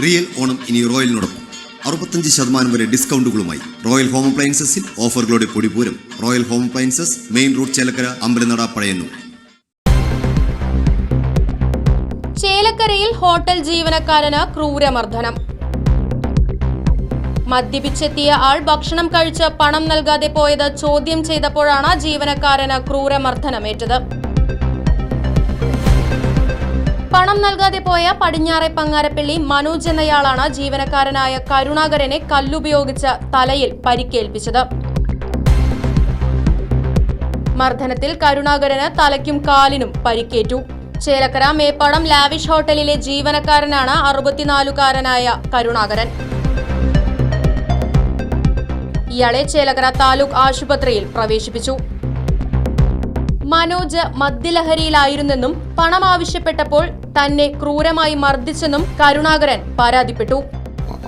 Real Onam ഇനി റോയലിനോടൊപ്പം. അറുപത്തഞ്ച് ശതമാനം വരെ ഡിസ്കൗണ്ടുകളുമായി റോയൽ ഹോം അപ്ലയൻസസിൽ ഓഫറുകളുടെ പൊടിപൂരം Royal Home Appliances main road Chelakkara Ambalanada Pazhayannur. ചേലക്കരയിൽ ഹോട്ടൽ ജീവനക്കാരന് ക്രൂരമർദ്ദനം. മദ്യപിച്ചെത്തിയ ആൾ ഭക്ഷണം കഴിച്ച് പണം നൽകാതെ പോയത് ചോദ്യം ചെയ്തപ്പോഴാണ് ജീവനക്കാരന് ക്രൂരമർദ്ദനമേറ്റത്. പണം നൽകാതെ പോയ പടിഞ്ഞാറെ പങ്ങാരപ്പള്ളി മനോജ് എന്നയാളാണ് ജീവനക്കാരനായ കരുണാകരനെ കല്ലുപയോഗിച്ച് തലയിൽ പരിക്കേൽപ്പിച്ചത്. മർദ്ദനത്തിൽ കരുണാകരന് തലയ്ക്കും കാലിനും പരിക്കേറ്റു. ചേലക്കര മേപ്പാടം ലാവിഷ് ഹോട്ടലിലെ ജീവനക്കാരനാണ് അറുപത്തിനാലുകാരനായ കരുണാകരൻ. ഇയാളെ ചേലക്കര താലൂക്ക് ആശുപത്രിയിൽ പ്രവേശിപ്പിച്ചു. മനോജ് മദ്യലഹരിയിലായിരുന്നെന്നും പണം ആവശ്യപ്പെട്ടപ്പോൾ തന്നെ ക്രൂരമായി മർദ്ദിച്ചെന്നും കരുണാകരൻ പരാതിപ്പെട്ടു.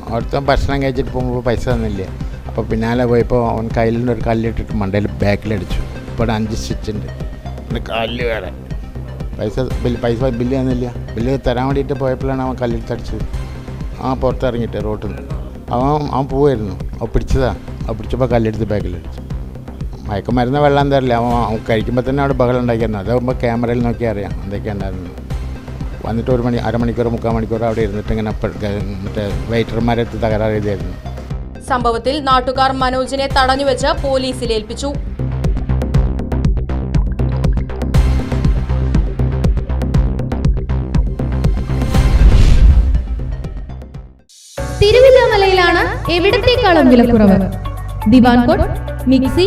അവിടുത്തെ ഭക്ഷണം കഴിച്ചിട്ട് പോകുമ്പോൾ പൈസ തന്നില്ല? അപ്പോൾ പിന്നാലെ പോയപ്പോൾ അവൻ കയ്യിൽ ഒരു കല്ലിട്ടിട്ട് മണ്ടയിൽ ബാക്കിലടിച്ചു. ഇപ്പോൾ അഞ്ച് സ്റ്റിച്ചുണ്ട് കല്ല് വേറെ. പൈസ ബില്ല് പൈസ ബില്ല് തന്നില്ല. ബില്ല് തരാൻ വേണ്ടിയിട്ട് പോയപ്പോഴാണ് അവൻ കല്ലെടുത്തടിച്ചത് ആ പുറത്തിറങ്ങിയിട്ട് റോട്ടിൽ നിന്ന് അവൻ അവൻ പോവായിരുന്നു. അവൻ പിടിച്ചതാ. അവൻ പിടിച്ചപ്പോൾ കല്ലെടുത്ത് ബാക്കിലടിച്ചു. മയക്കുമരുന്ന് വെള്ളം തരില്ല. അവൻ കഴിക്കുമ്പോൾ തന്നെ അവിടെ ബഹളം ഉണ്ടാക്കിയിരുന്നു അതാകുമ്പോൾ ക്യാമറയിൽ നോക്കി അറിയാം എന്തൊക്കെയാണ് ഉണ്ടായിരുന്നത്. വന്നിട്ട് ഒരു മണി അരമണിക്കൂർ മുക്കാൽ മണിക്കൂർ അവിടെ ഇരുന്നിട്ട് ഇങ്ങനെ മറ്റേ വെയിറ്റർമാരെടുത്ത് തകരാറ് ചെയ്തായിരുന്നു സംഭവത്തിൽ നാട്ടുകാർ മനോജിനെ തടഞ്ഞുവെച്ച് പോലീസിൽ ഏൽപ്പിച്ചു. തിരുവില്ലാമലയിലാണ് എവിടത്തേക്കാളും വിലക്കുറവ് divan cot mixie